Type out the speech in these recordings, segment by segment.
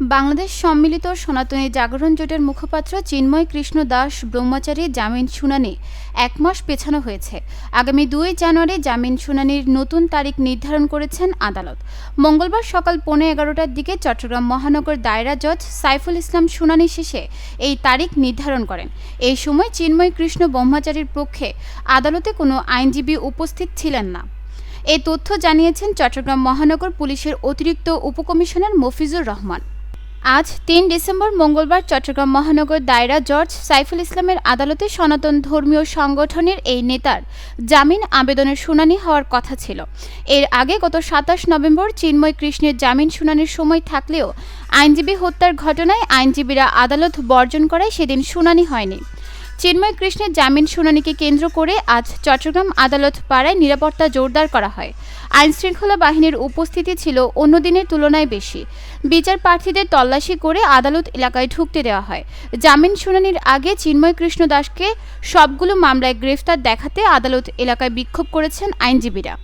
বাংলাদেশ সম্মিলিত সনাতনী জাগরণ জোটের মুখপাত্র চিন্ময় কৃষ্ণ দাস ব্রহ্মচারী জামিন শুনানি এক মাস পেছানো হয়েছে। আগামী দুই জানুয়ারি জামিন শুনানির নতুন তারিখ নির্ধারণ করেছেন আদালত। মঙ্গলবার সকাল পৌনে এগারোটার দিকে চট্টগ্রাম মহানগর দায়রা জজ সাইফুল ইসলাম শুনানি শেষে এই তারিখ নির্ধারণ করেন। এই সময় চিন্ময় কৃষ্ণ ব্রহ্মচারীর পক্ষে আদালতে কোনো আইনজীবী উপস্থিত ছিলেন না। এ তথ্য জানিয়েছেন চট্টগ্রাম মহানগর পুলিশের অতিরিক্ত উপকমিশনার মফিজুর রহমান। আজ তিন ডিসেম্বর মঙ্গলবার চট্টগ্রাম মহানগর দায়রা জর্জ সাইফুল ইসলামের আদালতে সনাতন ধর্মীয় সংগঠনের এই নেতার জামিন আবেদনের শুনানি হওয়ার কথা ছিল। এর আগে গত সাতাশ নভেম্বর চিন্ময় কৃষ্ণের জামিন শুনানির সময় থাকলেও আইনজীবী হত্যার ঘটনায় আইনজীবীরা আদালত বর্জন করায় সেদিন শুনানি হয়নি। চিন্ময় কৃষ্ণের জামিন শুনানিকে কেন্দ্র করে আজ চট্টগ্রাম আদালত পাড়ায় নিরাপত্তা জোরদার করা হয়। আইন শৃঙ্খলা বাহিনীর উপস্থিতি ছিল অন্য দিনের তুলনায় বেশি। বিচার প্রার্থীদের তল্লাশি করে আদালত এলাকায় ঢুকতে দেওয়া হয়। জামিন শুনানির আগে চিন্ময় কৃষ্ণ দাসকে সবগুলো মামলায় গ্রেফতার দেখাতে আদালত এলাকায় বিক্ষোভ করেছেন আইনজীবীরা।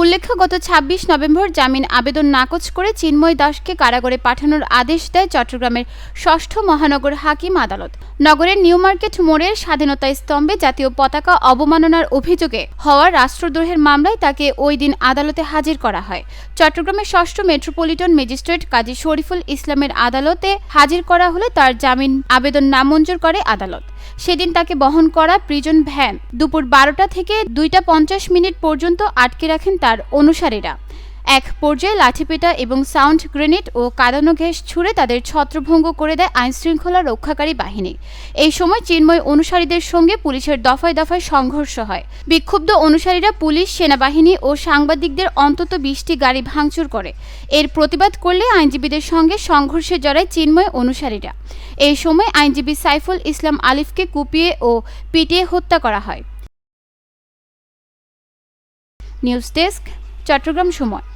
উল্লেখ্য, গত ছাব্বিশ নভেম্বর জামিন আবেদন নাকচ করে চিন্ময় দাসকে কারাগারে পাঠানোর আদেশ দেয় চট্টগ্রামের ষষ্ঠ মহানগর হাকিম আদালত। নগরের নিউ মার্কেট মোড়ের স্বাধীনতা স্তম্ভে জাতীয় পতাকা অবমাননার অভিযোগে হওয়া রাষ্ট্রদ্রোহের মামলায় তাকে ওই দিন আদালতে হাজির করা হয়। চট্টগ্রামের ষষ্ঠ মেট্রোপলিটন ম্যাজিস্ট্রেট কাজী শরীফুল ইসলামের আদালতে হাজির করা হলে তার জামিন আবেদন নামঞ্জুর করে আদালত। সেদিন তাকে বহন করা প্রিজন ভ্যান দুপুর বারোটা থেকে দুইটা পঞ্চাশ মিনিট পর্যন্ত আটকে রাখেন তার অনুসারীরা। এক পর্যায়ে লাঠিপেটা এবং সাউন্ড গ্রেনেড ও কাদানো গ্যাস ছুড়ে তাদের ছত্রভঙ্গ করে দেয় আইনশৃঙ্খলা রক্ষাকারী বাহিনী। এই সময় চিন্ময় অনুসারীদের সঙ্গে পুলিশের দফায় দফায় সংঘর্ষ হয়। বিক্ষুব্ধ অনুসারীরা পুলিশ, সেনাবাহিনী ও সাংবাদিকদের অন্তত বিশটি গাড়ি ভাঙচুর করে। এর প্রতিবাদ করলে আইনজীবীদের সঙ্গে সংঘর্ষে জড়ায় চিন্ময় অনুসারীরা। এই সময় আইনজীবী সাইফুল ইসলাম আলিফকে কুপিয়ে ও পিটিয়ে হত্যা করা হয়। নিউজ ডেস্ক, চট্টগ্রাম সময়।